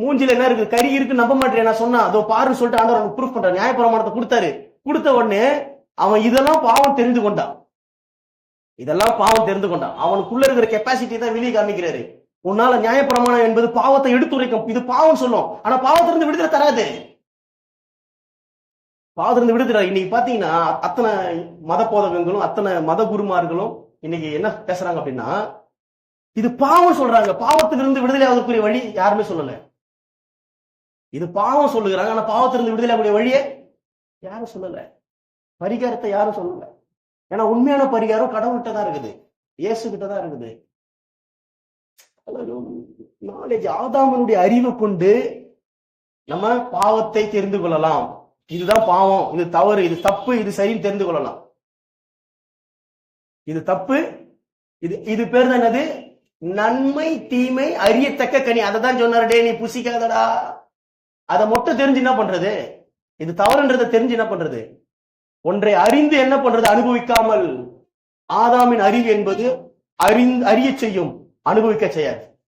மூஞ்சில என்ன இருக்கு? கறி இருக்கு நம்ப மாட்டேன் நான் சொன்னா. அதோ பாருன்னு சொல்லிட்டு ஆண்டவர் ப்ரூஃப் பண்றாரு. நியாயப்பிரமாணத்தை கொடுத்தாரு. கொடுத்த உடனே அவன் இதெல்லாம் பாவம் தெரிந்து கொண்டான். இதெல்லாம் பாவம் தெரிந்து கொண்டான். அவனுக்குள்ள இருக்கிற கெப்பாசிட்டி தான் வெளியே காமிக்கிறாரு. உன்னால நியாயப்பிரமாணம் என்பது பாவத்தை எடுத்துரைக்கும். இது பாவம் சொல்லும். ஆனா பாவத்திலிருந்து விடுதலை தராது. பாவத்திலிருந்து விடுதலை இன்னைக்கு பாத்தீங்கன்னா அத்தனை மத போதகங்களும் அத்தனை மத குருமார்களும் இன்னைக்கு என்ன பேசுறாங்க அப்படின்னா இது பாவம் சொல்றாங்க. பாவத்திலிருந்து விடுதலை ஆவதற்குரிய வழி யாருமே சொல்லல. இது பாவம் சொல்லுகிறாங்க ஆனா பாவத்திலிருந்து விடுதலை ஆகக்கூடிய வழியே யாரும் சொல்லல. பரிகாரத்தை யாரும் சொல்லல. ஏன்னா உண்மையான பரிகாரம் கடவுள்கிட்ட தான் இருக்குது. இயேசு கிட்ட தான் இருக்குது நாலேஜ் ஆதாமனுடைய அறிவை கொண்டு நம்ம பாவத்தை தெரிந்து கொள்ளலாம். இதுதான் பாவம். இது தவறு. இது தப்பு. இது சரின்னு தெரிந்து கொள்ளலாம். இது தப்பு. இது இது பேர் தான் என்னது? நன்மை தீமை அறியத்தக்க கனி. அதை தான் சொன்னாரு. டே நீ புசிக்காதடா. அதை மட்டும் தெரிஞ்சு என்ன பண்றது? இது தவறுன்றதை தெரிஞ்சு என்ன பண்றது? ஒன்றை அறிந்து என்ன பண்றது? அனுபவிக்காமல். ஆதாமின் அறிவு என்பது அறிந்து அறிய செய்யும் அனுபவிக்க செய்யாது.